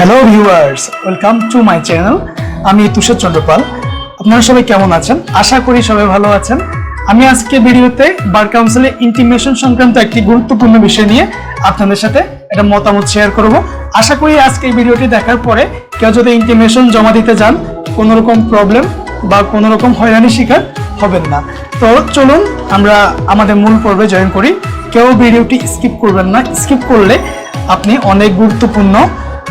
Hello viewers welcome to my channel আমি তুষার চন্দ্রপাল। আপনারা সবাই কেমন আছেন? আশা করি সবাই ভালো আছেন। আমি আজকে ভিডিওতে বার কাউন্সিলে ইন্টিমেশন সংক্রান্ত একটি গুরুত্বপূর্ণ বিষয় নিয়ে আপনাদের সাথে একটা মতামত শেয়ার করব। আশা করি আজকে ভিডিওটি দেখার পরে কেউ যদি ইন্টিমেশন জমা দিতে যান কোনো রকম প্রবলেম বা কোনো রকম হয়রানির শিকার হবেন না। তো চলুন আমরা আমাদের মূল পর্বে জয়েন করি। কেউ ভিডিওটি স্কিপ করবেন না। স্কিপ করলে আপনি অনেক গুরুত্বপূর্ণ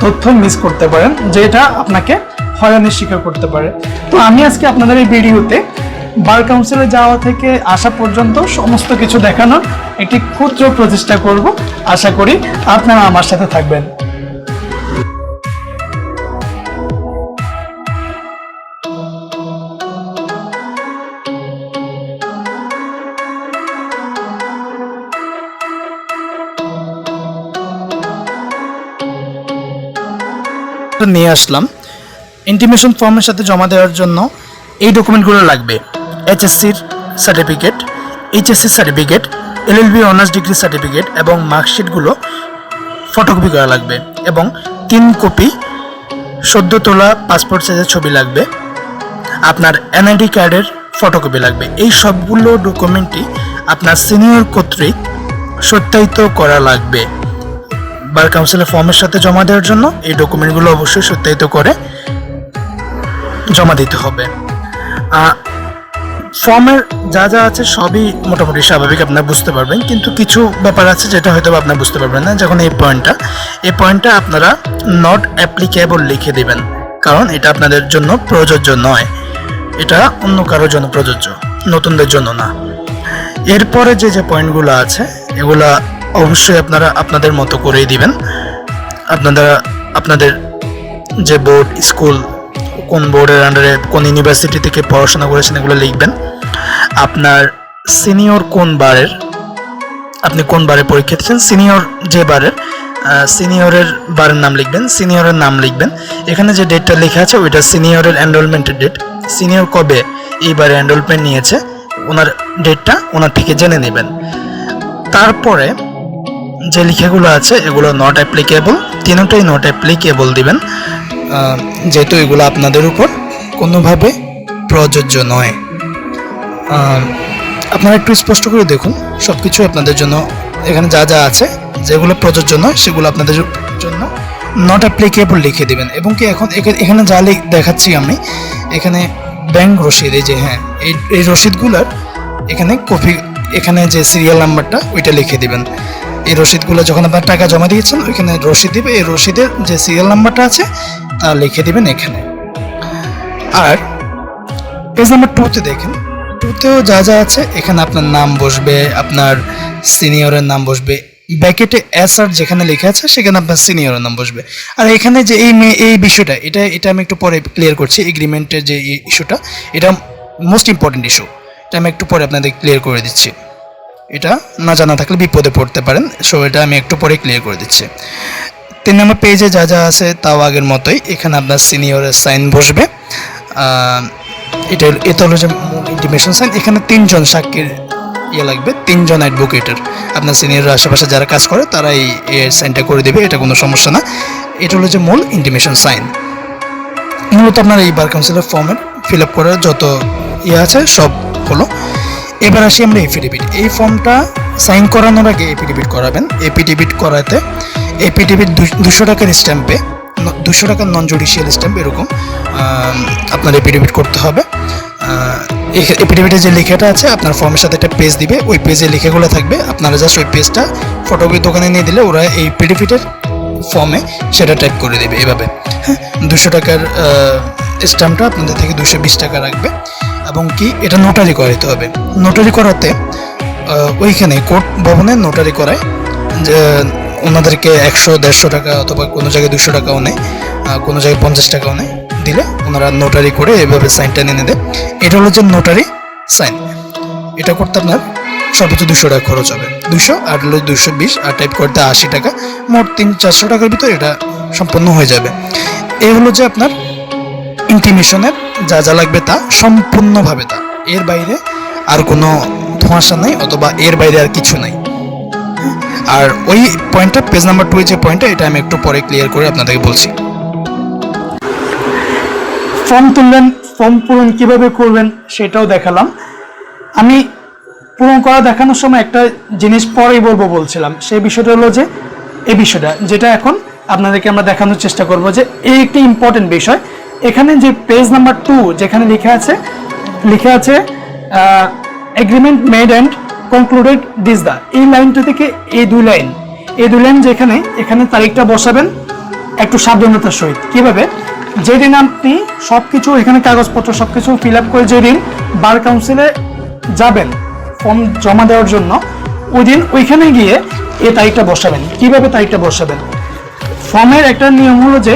তথ্য মিস করতে পারেন, যেটা আপনাকে হয়রানির শিকার করতে পারে। তো আমি আজকে আপনাদের এই ভিডিওতে বার কাউন্সিলে যাওয়া থেকে আসা পর্যন্ত সমস্ত কিছু দেখানোর একটি ক্ষুদ্র প্রচেষ্টা করব। আশা করি আপনারা আমার সাথে থাকবেন। নিয়ে আসলাম। ইন্টিমেশন ফর্মের সাথে জমা দেওয়ার জন্য এই ডকুমেন্টগুলো লাগবে। এইচএসসির certificate HSC certificate LLB honours degree certificate এবং মার্কশিটগুলো ফটোকপি করা লাগবে এবং তিন কপি সদ্য তোলা পাসপোর্ট সাইজের ছবি লাগবে। আপনার এনআইডি কার্ডের ফটোকপি লাগবে। এই সবগুলো ডকুমেন্টই আপনার সিনিয়র কর্তৃক সত্যায়িত করা লাগবে। বার কাউন্সিলের ফর্মের সাথে জমা দেওয়ার জন্য এই ডকুমেন্টগুলো অবশ্যই সত্যায়িত করে জমা দিতে হবে। ফর্মের যা যা আছে সবই মোটামুটি স্বাভাবিক, আপনারা বুঝতে পারবেন। কিন্তু কিছু ব্যাপার আছে যেটা হয়তো আপনার বুঝতে পারবেন না। যখন এই পয়েন্টটা এই পয়েন্টটা আপনারা নট অ্যাপ্লিকেবল লিখে দেবেন। কারণ এটা আপনাদের জন্য প্রযোজ্য নয়। এটা অন্য কারোর জন্য প্রযোজ্য, নতুনদের জন্য না। এরপরে যে যে পয়েন্টগুলো আছে, এগুলা অবশ্যই আপনারা আপনাদের মতো করেই দিবেন। আপনারা, আপনাদের যে বোর্ড স্কুল কোন বোর্ডের আন্ডারে কোন ইউনিভার্সিটি থেকে পড়াশোনা করেছেন এগুলো লিখবেন। আপনার সিনিয়র কোন বারের আপনি কোন বারে পরীক্ষা দিচ্ছেন সিনিয়র যে বারের সিনিয়রের বারের নাম লিখবেন সিনিয়রের নাম লিখবেন। এখানে যে ডেটটা লেখা আছে, ওইটা সিনিয়রের এনরোলমেন্টের ডেট সিনিয়র কবে এইবারে এনরোলমেন্ট নিয়েছে, ওনার ডেটটা ওনার থেকে জেনে নেবেন। তারপরে যে লেখাগুলো আছে, এগুলো নট অ্যাপ্লিকেবল তিনটাই নট অ্যাপ্লিকেবল দিবেন। যেহেতু এগুলো আপনাদের উপর কোনোভাবে প্রযোজ্য নয়। আপনারা একটু স্পষ্ট করে দেখুন সব কিছু আপনাদের জন্য, এখানে যা যা আছে, যেগুলো প্রযোজ্য নয়, সেগুলো আপনাদের জন্য নট অ্যাপ্লিকেবল লিখে দিবেন। এবং কি এখন এখা- এখানে যা দেখাচ্ছি আমি, এখানে ব্যাংক রসিদ, এই যে হ্যাঁ এই এই রসিদগুলোর এখানে কপি এখানে যে সিরিয়াল নাম্বারটা ওইটা লিখে দিবেন। এই রসিদগুলো যখন আপনার টাকা জমা দিয়েছেন, ওইখানে রসিদ দিবে। এই রসিদের যে সিরিয়াল নাম্বারটা আছে, তা লিখে দিবেন এখানে। আর পেজ নাম্বার টুতে দেখেন টুতেও যা যা আছে, এখানে আপনার নাম বসবে, আপনার সিনিয়রের নাম বসবে। ব্যাকেটে এস আর যেখানে লেখা আছে, সেখানে আপনার সিনিয়রের নাম বসবে। আর এখানে যে এই এই বিষয়টা, এটা এটা আমি একটু পরে ক্লিয়ার করছি এগ্রিমেন্টের যে ইস্যুটা এটা মোস্ট ইম্পর্টেন্ট ইস্যু এটা আমি একটু পরে আপনাদের ক্লিয়ার করে দিচ্ছি। এটা না জানা থাকলে বিপদে পড়তে পারেন। সো এটা আমি একটু পরে ক্লিয়ার করে দিচ্ছি। তিন নম্বর পেজে যা যা আছে, তাও আগের মতোই। এখানে আপনার সিনিয়রের সাইন বসবে। এটা এটা হলো যে ইন্টিমেশন সাইন এখানে তিনজন সাক্ষীর ইয়ে লাগবে, তিনজন অ্যাডভোকেটের আপনার সিনিয়রের আশেপাশে যারা কাজ করে, তারা এই সাইনটা করে দেবে, এটা কোনো সমস্যা না। এটা হলো যে মূল ইন্টিমেশন সাইন মূলত আপনার এই বার কাউন্সিলের ফর্মের ফিল আপ করার যত ইয়ে আছে, সব হলো। এবার আসি আমরা এফিডেভিট এই ফর্মটা সাইন করানোর আগে এফিডেভিট করাবেন। এফিডেভিট করাতে এফিডেভিট দুশো টাকার স্ট্যাম্পে দুশো টাকার নন জুডিশিয়াল স্ট্যাম্প এরকম আপনার এফিডেভিট করতে হবে। এফিডেভিটের যে লেখাটা আছে, আপনার ফর্মের সাথে একটা পেজ দিবে। ওই পেজে লেখাগুলো থাকবে। আপনারা জাস্ট ওই পেজটা ফটোকপি দোকানে নিয়ে দিলে ওরা এই এফিডেভিটের ফর্মে সেটা টাইপ করে দেবে এভাবে। হ্যাঁ দুশো টাকার স্ট্যাম্পটা আপনাদের থেকে দুশো বিশ টাকা রাখবে। এবং কি এটা নোটারি করাইতে হবে। নোটারি করাতে ওইখানে কোর্ট ভবনে নোটারি করায়, যে ওনাদেরকে একশো, দেড়শো টাকা অথবা কোনো জায়গায় দুশো টাকাও নেয় কোনো জায়গায় পঞ্চাশ টাকাও নেয়, দিলে ওনারা নোটারি করে এভাবে সাইনটা নিয়ে দেয়। এটা হলো যে নোটারি সাইন এটা করতে আপনার সর্বোচ্চ দুশো টাকা খরচ হবে। দুশো আর হলো দুশো বিশ, আর টাইপ করতে আশি টাকা। মোট তিন, চারশো টাকার ভিতরে এটা সম্পন্ন হয়ে যাবে। এই হলো যে আপনার ইন্টিমেশনের যা যা লাগবে তা সম্পূর্ণভাবে তা। এর বাইরে আর কোনো ধোঁয়াশা নাই অথবা এর বাইরে আর কিছু নাই। আর ওই পয়েন্টটা পেজ নাম্বার টু যে পয়েন্টটা, এটা আমি একটু পরে ক্লিয়ার করে আপনাদেরকে বলছি। ফর্ম তুললেন ফর্ম পূরণ কীভাবে করবেন সেটাও দেখালাম। আমি পূরণ করা দেখানোর সময় একটা জিনিস পরেই বলব বলছিলাম। সেই বিষয়টা হলো যে, এই বিষয়টা, যেটা এখন আপনাদেরকে আমরা দেখানোর চেষ্টা করব যে, এই একটি ইম্পর্টেন্ট বিষয় এখানে যে পেজ নাম্বার টু যেখানে লেখা আছে লেখা আছে agreement made and concluded this the এই লাইনটা থেকে এই দুই লাইন এই দুই লাইন যেখানে, এখানে তারিখটা বসাবেন একটু সাবধানতার সহিত। কীভাবে? যেদিন আপনি সব কিছু এখানে কাগজপত্র সব কিছু ফিল আপ করে যেদিন বার কাউন্সিলে যাবেন ফর্ম জমা দেওয়ার জন্য ওই দিন ওইখানে গিয়ে এই তারিখটা বসাবেন। কীভাবে তারিখটা বসাবেন? ফর্মের একটা নিয়ম হলো যে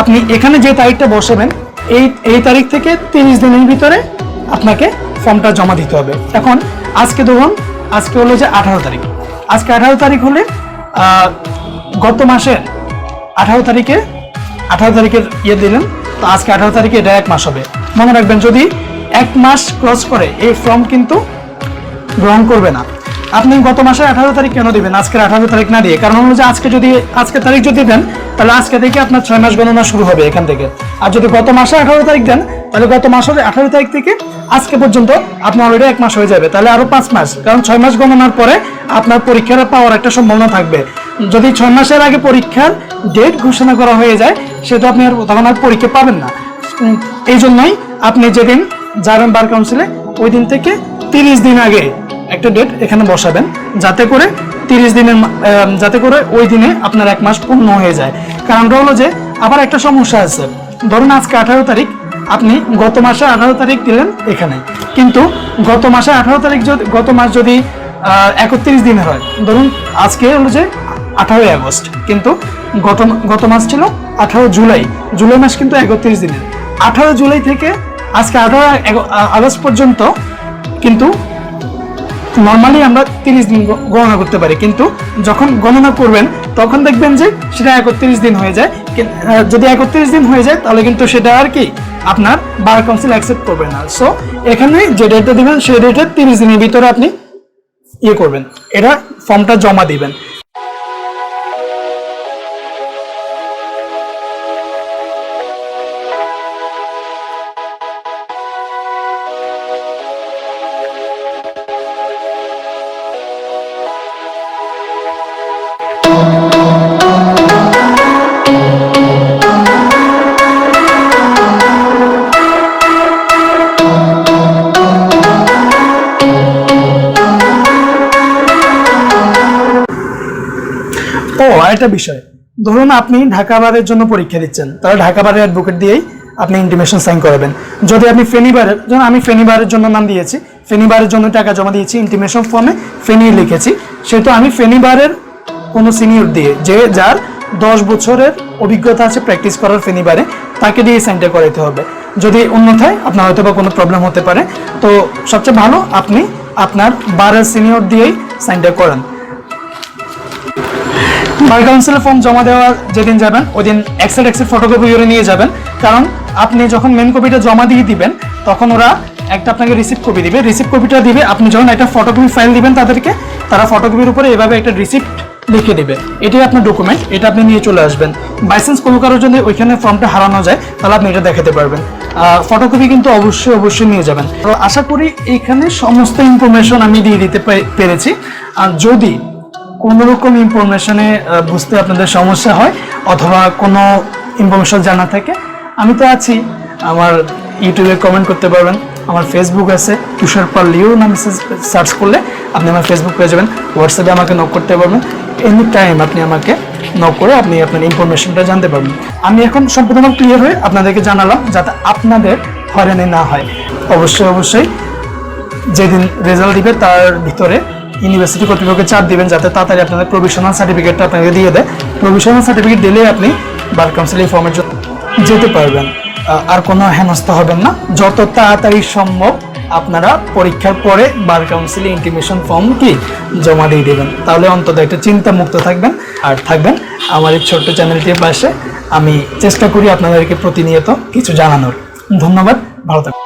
আপনি এখানে যে তারিখটা বসাবেন, এই এই তারিখ থেকে তিরিশ দিনের ভিতরে আপনাকে ফর্মটা জমা দিতে হবে। এখন আজকে ধরুন, আজকে হলো যে আঠারো তারিখ। আজকে আঠারো তারিখ হলে গত মাসের আঠারো তারিখে, আঠারো তারিখের ইয়ে দিলেন, তো আজকে আঠারো তারিখে এটা এক মাস হবে। মনে রাখবেন, যদি এক মাস ক্রস করে, এই ফর্ম কিন্তু গ্রহণ করবে না। আপনি গত মাসে আঠারো তারিখ কেন দিবেন? আজকের আঠারো তারিখ না দিয়ে। কারণ হলো যে আজকে যদি আজকে তারিখ যদি দেন, তাহলে আজকে থেকে আপনার ছয় মাস গণনা শুরু হবে এখান থেকে। আর যদি গত মাসে আঠারো তারিখ দেন, তাহলে গত মাসের আঠারো তারিখ থেকে আজকে পর্যন্ত আপনার অলরেডি এক মাস হয়ে যাবে। তাহলে আরও পাঁচ মাস। কারণ ছয় মাস গণনার পরে আপনার পরীক্ষার পাওয়ার একটা সম্ভাবনা থাকবে। যদি ছয় মাসের আগে পরীক্ষার ডেট ঘোষণা করা হয়ে যায় সেটা আপনি আর তখন আর পরীক্ষা পাবেন না। এই জন্যই আপনি যেদিন যাবেন বার কাউন্সিলে, ওই দিন থেকে তিরিশ দিন আগে একটা ডেট এখানে বসাবেন, যাতে করে তিরিশ দিনের যাতে করে ওই দিনে আপনার এক মাস পূর্ণ হয়ে যায়। কারণটা হলো যে, আবার একটা সমস্যা আছে। ধরুন আজকে আঠারো তারিখ, আপনি গত মাসে আঠারো তারিখ দিলেন এখানে। কিন্তু গত মাসে আঠারো তারিখ যদি গত মাস যদি একত্রিশ দিনের হয়, ধরুন আজকে হলো যে আঠারোই আগস্ট, কিন্তু গত গত মাস ছিল আঠারো জুলাই। জুলাই মাস কিন্তু একত্রিশ দিনের। আঠারো জুলাই থেকে আজকে আঠারো আগস্ট পর্যন্ত কিন্তু নর্মালি আমরা তিরিশ দিন গণনা করতে পারি, কিন্তু যখন গণনা করবেন, তখন দেখবেন যে সেটা একত্রিশ দিন হয়ে যায়। যদি একত্রিশ দিন হয়ে যায়, তাহলে কিন্তু সেটা আর কি আপনার বার কাউন্সিল অ্যাকসেপ্ট করবে না। সো এখানে যে ডেটটা দেবেন, সেই ডেটের তিরিশ দিনের ভিতরে আপনি ইয়ে করবেন। এটা ফর্মটা জমা দিবেন। আরেকটা বিষয়। ধরুন আপনি ঢাকা বারের জন্য পরীক্ষা দিচ্ছেন। তাহলে ঢাকা বারের অ্যাডভোকেট দিয়েই আপনি ইন্টিমেশন সাইন করাবেন। যদি আপনি ফেনিবারের যেমন আমি ফেনিবারের জন্য নাম দিয়েছি, ফেনিবারের জন্য টাকা জমা দিয়েছি ইন্টিমেশন ফর্মে ফেনি লিখেছি, সেহেতু আমি ফেনিবারের কোনো সিনিয়র দিয়ে, যে যার দশ বছরের অভিজ্ঞতা আছে প্র্যাকটিস করার ফেনিবারে, তাকে দিয়ে সাইনটা করাতে হবে। যদি অন্যথায় আপনার হয়তো বা কোনো প্রবলেম হতে পারে, তো সবচেয়ে ভালো আপনি আপনার বারের সিনিয়র দিয়েই সাইনটা করেন। বার কাউন্সিলের ফর্ম জমা দেওয়ার যেদিন যাবেন ওই দিন এক্সেল এক্সেল ফটোকপি করে নিয়ে যাবেন। কারণ আপনি যখন মেন কপিটা জমা দিয়ে দিবেন, তখন ওরা একটা আপনাকে রিসিপ্ট কপি দিবে। রিসিপ্ট কপিটা দিবে, আপনি যখন একটা ফটোকপি ফাইল দিবেন তাদেরকে, তারা ফটোকপির উপরে এভাবে একটা রিসিপ্ট লিখে দেবে। এটাই আপনার ডকুমেন্ট এটা আপনি নিয়ে চলে আসবেন। বাইসেন্স কোনো কারোর জন্য ওইখানে ফর্মটা হারানো যায়, তাহলে আপনি এটা দেখাতে পারবেন। ফটোকপি কিন্তু অবশ্যই অবশ্যই নিয়ে যাবেন। তো আশা করি এখানে সমস্ত ইনফরমেশন আমি দিয়ে দিতে পেরেছি। আর যদি কোনো রকম ইনফরমেশনে বুঝতে আপনাদের সমস্যা হয় অথবা কোনো ইনফরমেশন জানা থাকে, আমি তো আছি। আমার ইউটিউবে কমেন্ট করতে পারবেন, আমার ফেসবুক আছে, তুষার পাল লিও নামে সার্চ করলে আপনি আমার ফেসবুক পেয়ে যাবেন। হোয়াটসঅ্যাপে আমাকে নক করতে পারবেন। এনি টাইম আপনি আমাকে নক করে আপনি আপনার ইনফরমেশনটা জানতে পারবেন। আমি এখন সম্পূর্ণ ক্লিয়ার হয়ে আপনাদেরকে জানালাম যাতে আপনাদের হয়রানি না হয়। অবশ্যই অবশ্যই যেদিন রেজাল্ট দিবে তার ভিতরে ইউনিভার্সিটি কর্তৃপক্ষ চাপ দিবেন যাতে তাড়াতাড়ি আপনাদের প্রভিশনাল সার্টিফিকেটটা আপনাকে দিয়ে দেয়। প্রভিশনাল সার্টিফিকেট দিলে আপনি বার কাউন্সিল ফর্মের জন্য যেতে পারবেন। আর কোনো হেনস্থা হবেন না। যত তাড়াতাড়ি সম্ভব আপনারা পরীক্ষার পরে বার কাউন্সিলে ইন্টিমেশন ফর্ম কি জমা দিয়ে দেবেন। তাহলে অন্তত একটা চিন্তা মুক্ত থাকবেন আর থাকবেন। আমার এই ছোট্ট চ্যানেলটির পাশে আমি চেষ্টা করি আপনাদেরকে প্রতিনিয়ত কিছু জানানোর। ধন্যবাদ। ভালো থাকবেন।